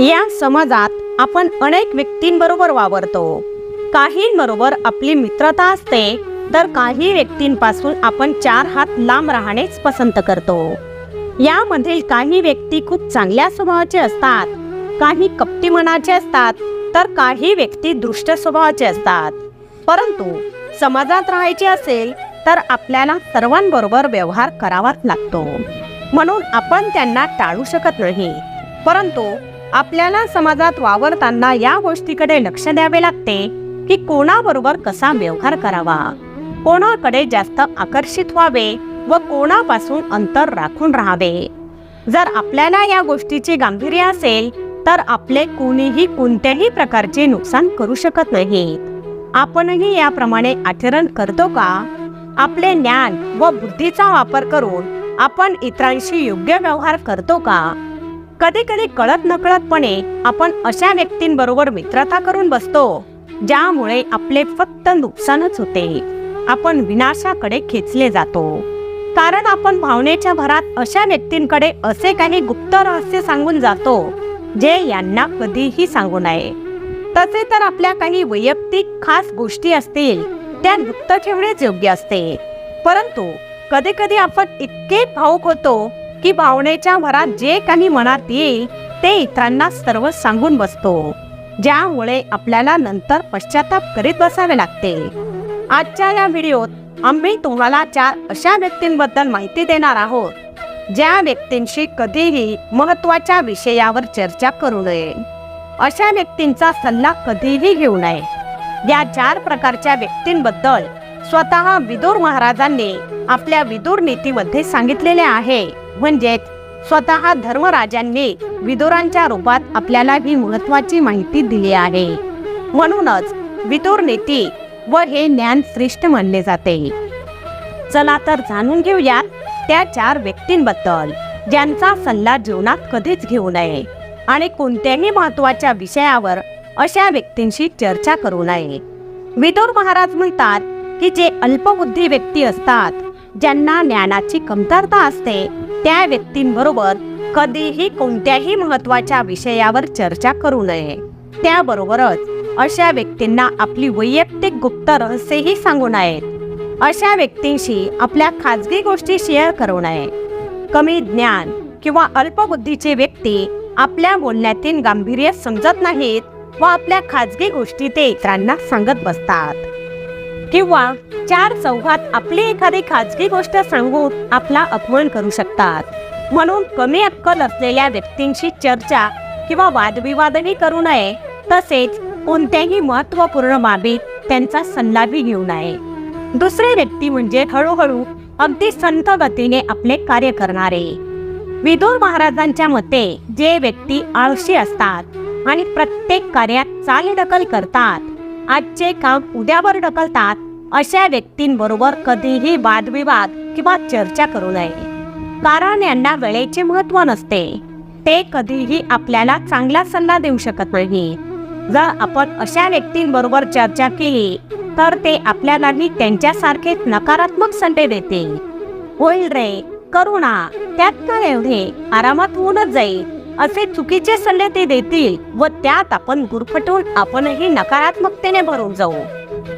या समाजात आपण अनेक व्यक्तींबरोबर वावरतो. काहींबरोबर आपली मित्रता असते तर काही व्यक्तींपासून आपण चार हात लांब राहणेच पसंत करतो. यामधील काही व्यक्ती खूप चांगल्या स्वभावाचे असतात काही कपटी मनाचे असतात तर काही व्यक्ती दृष्ट स्वभावाचे असतात. परंतु समाजात राहायचे असेल तर आपल्याला सर्वांबरोबर व्यवहार करावाच लागतो. म्हणून आपण त्यांना टाळू शकत नाही. परंतु आपल्याला समाजात वावरताना या गोष्टीकडे लक्ष द्यावे लागते की कोणाबरोबर कसा व्यवहार करावा? कोणाकडे जास्त आकर्षित व्हावे व कोणापासून अंतर राखून राहावे? जर आपल्याला या गोष्टीचे गांभीर्य असेल तर आपले कोणीही कोणत्याही प्रकारचे नुकसान करू शकत नाही आपणही याप्रमाणे आचरण करतो का? आपले ज्ञान व बुद्धीचा वापर करून आपण इतरांशी योग्य व्यवहार करतो का? कधी कधी कळत नकळतपणे आपण अशा व्यक्तींबरोबर मित्रता करून बसतो ज्यामुळे आपले फक्त नुकसानच होते. आपण विनाशाकडे खेचले जातो. कारण आपण भावनेच्या भरात अशा व्यक्तींकडे असे काही गुप्त रहस्य सांगून जातो जे यांना कधीही सांगू नये. तसे तर आपल्या काही वैयक्तिक खास गोष्टी असतील त्या गुप्त ठेवणेच योग्य असते. परंतु कधी कधी आपण इतके भाऊक होतो की भावनेच्या भरात जे काही मनात येईल ते इतरांना सर्व सांगून बसतो. ज्यामुळे आपल्याला नंतर पश्चाताप करीत बसावे लागते. आजच्या या व्हिडिओत आम्ही तुम्हाला चार अशा व्यक्तींबद्दल माहिती देणार आहोत ज्या व्यक्तींशी कधीही महत्त्वाच्या विषयावर चर्चा करू नये. अशा व्यक्तींचा सल्ला कधीही घेऊ नये. या चार प्रकारच्या व्यक्तींबद्दल स्वतः विदूर महाराजांनी आपल्या विदुर नीतीमध्ये सांगितलेले आहे. म्हणजेच स्वतः धर्मराजांनी विदुरांच्या रूपात आपल्याला ही महत्वाची माहिती दिली आहे. म्हणूनच विदुर नीती व हे ज्ञान श्रेष्ठ मानले जाते. चला तर जाणून घेऊयात त्या चार व्यक्तींबद्दल ज्यांचा सल्ला जीवनात कधीच घेऊ नये आणि कोणत्याही महत्त्वाच्या विषयावर अशा व्यक्तींशी चर्चा करू नये. विदुर महाराज म्हणतात की जे अल्पबुद्धी व्यक्ती असतात ज्यांना ज्ञानाची कमतरता असते त्या व्यक्तींबरोबर कधीही कोणत्याही महत्त्वाच्या विषयावर चर्चा करू नये. त्याबरोबरच अशा व्यक्तींना आपली वैयक्तिक गुप्त रहस्यही सांगू नयेत अशा व्यक्तींशी आपल्या खाजगी गोष्टी शेअर करू नये. कमी ज्ञान किंवा अल्पबुद्धीचे व्यक्ती आपल्या बोलण्यातील गांभीर्य समजत नाहीत व आपल्या खाजगी गोष्टी ते इतरांना सांगत बसतात. किंवा चार चौघात आपली एखादी खाजगी गोष्ट सांगून आपला अपमान करू शकतात. म्हणून कमी अक्कल असलेल्या व्यक्तींशी चर्चा किंवा वादविवादही करू नये. तसेच कोणत्याही महत्त्वपूर्ण बाबीत त्यांचा सल्लाही घेऊ नये. दुसरे व्यक्ती म्हणजे हळूहळू अगदी संथ गतीने आपले कार्य करणारे. विदुर महाराजांच्या मते जे व्यक्ती आळशी असतात आणि प्रत्येक कार्यात चालढकल करतात आजचे काम उद्यावर ढकलतात अशा व्यक्तींबरोबर कधीही वादविवाद किंवा चर्चा करू नये. कारण यांना वेळेचे महत्त्व नसते. ते कधीही आपल्याला चांगला सल्ला देऊ शकत नाही. जर आपण अशा व्यक्तींबरोबर चर्चा केली तर ते आपल्यालाही त्यांच्यासारखेच नकारात्मक सल्ले देतील. होईल रे करुणा त्यात का एवढे? आरामात होऊनच जाईल. असे चुकीचे सल्ले ते देतील व त्यात आपण गुरफटून आपणही नकारात्मकतेने भरून जाऊ.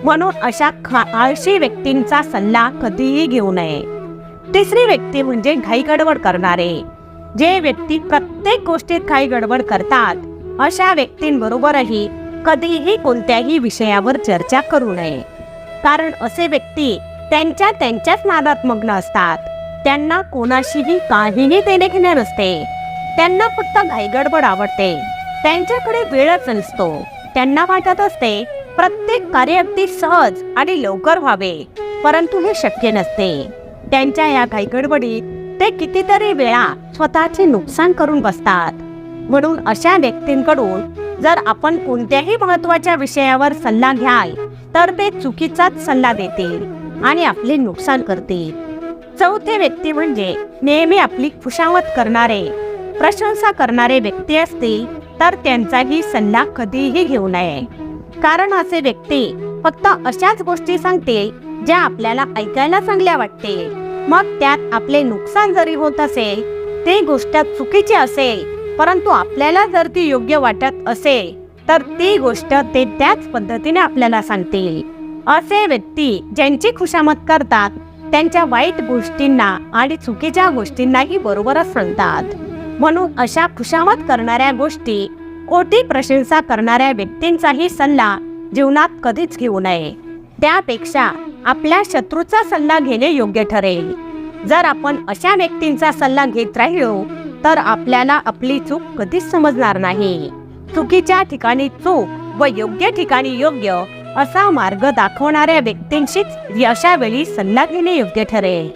म्हणून अशा खा- आळशी व्यक्तींचा सल्ला कधीही घेऊ नये. तिसरी व्यक्ती म्हणजे घाई गडबड करणारे. जे व्यक्ती प्रत्येक गोष्टीत घाई गडबड करतात अशा व्यक्तींबरोबरही कधीही कोणत्याही विषयावर चर्चा करू नये. कारण असे व्यक्ती त्यांच्या त्यांच्याच नादात मग्न असतात. त्यांना कोणाशीही काहीही देणे घेणे नसते. त्यांना फक्त घाईगडबड आवडते. त्यांच्याकडे वेळच नसतो. त्यांना वाटत असते प्रत्येक कार्य अगदी सहज आणि लवकर व्हावे. परंतु हे शक्य नसते. त्यांच्या या घाईगडबडीत ते कितीतरी वेळा स्वतःचे नुकसान करून बसतात. म्हणून अशा व्यक्तींकडून जर आपण कोणत्याही महत्त्वाच्या विषयावर सल्ला घ्याल तर ते चुकीचाच सल्ला देतील आणि आपले नुकसान करतील. चौथे व्यक्ती म्हणजे नेहमी आपली खुशामत करणारे प्रशंसा करणारे व्यक्ती असतील तर त्यांचाही सल्ला कधीही घेऊ नये. कारण असे व्यक्ती फक्त अशाच गोष्टी सांगते ज्या आपल्याला ऐकायला चांगल्या वाटते. मग त्यात आपले नुकसान जरी होत असेल ते गोष्ट चुकीची असेल परंतु आपल्याला जर ती योग्य वाटत असेल तर ती गोष्ट ते त्याच पद्धतीने आपल्याला सांगतील. असे व्यक्ती ज्यांची खुशामत करतात त्यांच्या वाईट गोष्टींना आणि चुकीच्या गोष्टींनाही बरोबरच सांगतात. म्हणून अशा खुशामत करणाऱ्या गोष्टी खोटी प्रशंसा करणाऱ्या व्यक्तींचाही सल्ला जीवनात कधीच घेऊ नये. त्यापेक्षा आपल्या शत्रूचा सल्ला घेणे योग्य ठरेल. जर आपण अशा व्यक्तींचा सल्ला घेत राहिलो तर आपल्याला आपली चूक कधीच समजणार नाही. चुकीच्या ठिकाणी चूक व योग्य ठिकाणी योग्य असा मार्ग दाखवणाऱ्या व्यक्तींशीच अशा वेळी सल्ला घेणे योग्य ठरेल.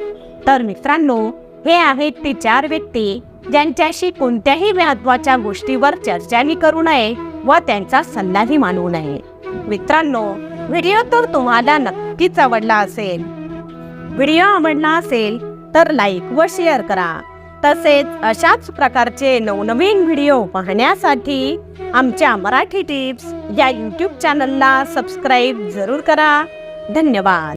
तर मित्रांनो हे आहेत ते चार व्यक्ती ज्यांच्याशी कोणत्याही महत्त्वाच्या गोष्टीवर चर्चाही करू नये व त्यांचा सल्लाही मानू नये. मित्रांनो व्हिडिओ तर तुम्हाला नक्कीच आवडला असेल. व्हिडिओ आवडला असेल तर लाईक व शेअर करा. तसेच अशाच प्रकारचे नवनवीन व्हिडिओ पाहण्यासाठी आमच्या मराठी टिप्स या यूट्यूब चॅनलला सबस्क्राईब जरूर करा. धन्यवाद.